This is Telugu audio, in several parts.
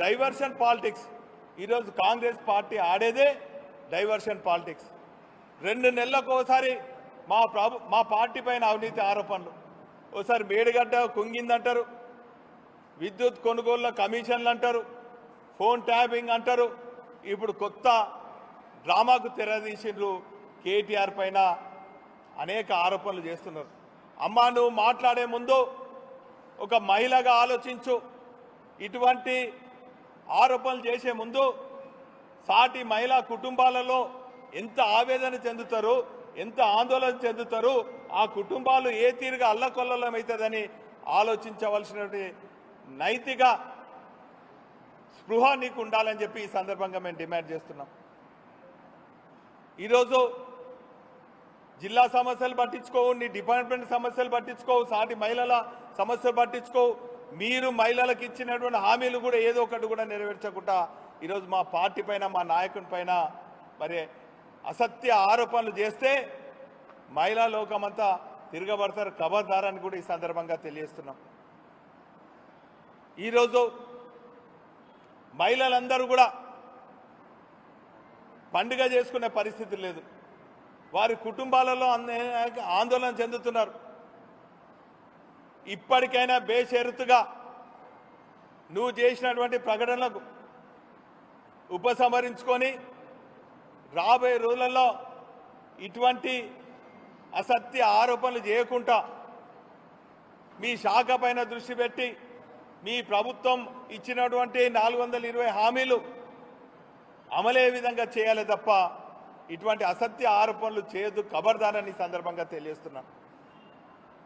డైవర్షన్ పాలిటిక్స్ ఈరోజు కాంగ్రెస్ పార్టీ ఆడేదే డైవర్షన్ పాలిటిక్స్ రెండు నెలలకు ఒకసారి మా ప్రభు మా పార్టీ పైన అవినీతి ఆరోపణలు. ఒకసారి మేడిగడ్డ కుంగిందంటారు. విద్యుత్ కొనుగోళ్ళ కమిషన్లు అంటారు. ఫోన్ ట్యాపింగ్ అంటారు. ఇప్పుడు కొత్త డ్రామాకు తెరదీసిండ్రు కేటీఆర్ పైన అనేక ఆరోపణలు చేస్తున్నారు. అమ్మా నువ్వు మాట్లాడే ముందు ఒక మహిళగా ఆలోచించు. ఇటువంటి ఆరోపణలు చేసే ముందు సాటి మహిళా కుటుంబాలలో ఎంత ఆవేదన చెందుతారు ఎంత ఆందోళన చెందుతారు ఆ కుటుంబాలు ఏ తీరుగా అల్లకొల్లమవుతుందని ఆలోచించవలసినటువంటి నైతిక స్పృహ నీకు ఉండాలని చెప్పి ఈ సందర్భంగా మేము డిమాండ్ చేస్తున్నాం. ఈరోజు జిల్లా సమస్యలు పట్టించుకోవు నీ డిపార్ట్మెంట్ సమస్యలు పట్టించుకోవు సాటి మహిళల సమస్యలు పట్టించుకోవు మీరు మహిళలకు ఇచ్చినటువంటి హామీలు కూడా ఏదో ఒకటి కూడా నెరవేర్చకుండా ఈరోజు మా పార్టీ పైన మా నాయకుని పైన మరి అసత్య ఆరోపణలు చేస్తే మహిళా లోకమంతా తిరగబడతారు కబర్దారని కూడా ఈ సందర్భంగా తెలియజేస్తున్నాం. ఈరోజు మహిళలందరూ కూడా పండుగ చేసుకునే పరిస్థితి లేదు. వారి కుటుంబాలలో అనేక ఆందోళన చెందుతున్నారు. ఇప్పటికైనా బేషరతుగా నువ్వు చేసినటువంటి ప్రకటనలకు ఉపసంహరించుకొని రాబోయే రోజులలో ఇటువంటి అసత్య ఆరోపణలు చేయకుండా మీ శాఖ పైన దృష్టి పెట్టి మీ ప్రభుత్వం ఇచ్చినటువంటి నాలుగు వందల ఇరవై హామీలు అమలే విధంగా చేయాలి తప్ప ఇటువంటి అసత్య ఆరోపణలు చేయొద్దు కబర్దానని సందర్భంగా తెలియజేస్తున్నాను.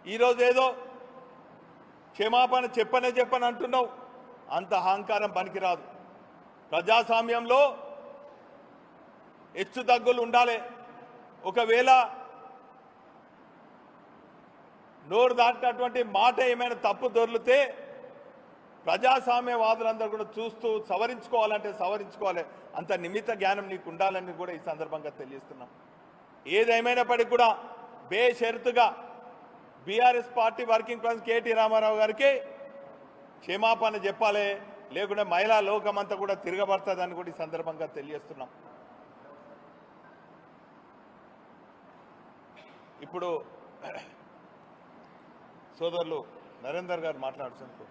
ఈరోజు ఏదో క్షమాపణ చెప్పనే చెప్పని అంటున్నావు. అంత అహంకారం పనికిరాదు. ప్రజాస్వామ్యంలో హెచ్చు తగ్గులు ఉండాలి. ఒకవేళ నోరు దాటినటువంటి మాట ఏమైనా తప్పు దొర్లితే ప్రజాస్వామ్యవాదులందరూ కూడా చూస్తూ సవరించుకోవాలంటే సవరించుకోవాలి. అంత నిమిత్త జ్ఞానం నీకు ఉండాలని కూడా ఈ సందర్భంగా తెలియజేస్తున్నాం. ఏదేమైనప్పటికీ కూడా బేషరతుగా BRS party working president KT Ramarao గారికి క్షమాపణ చెప్పాలి. లేకుంటే మహిళా లోకమంతా కూడా తిరగబడుతుందని కూడా ఈ సందర్భంగా తెలియజేస్తున్నాం. ఇప్పుడు సోదరులు నరేందర్ గారు మాట్లాడుతున్నారు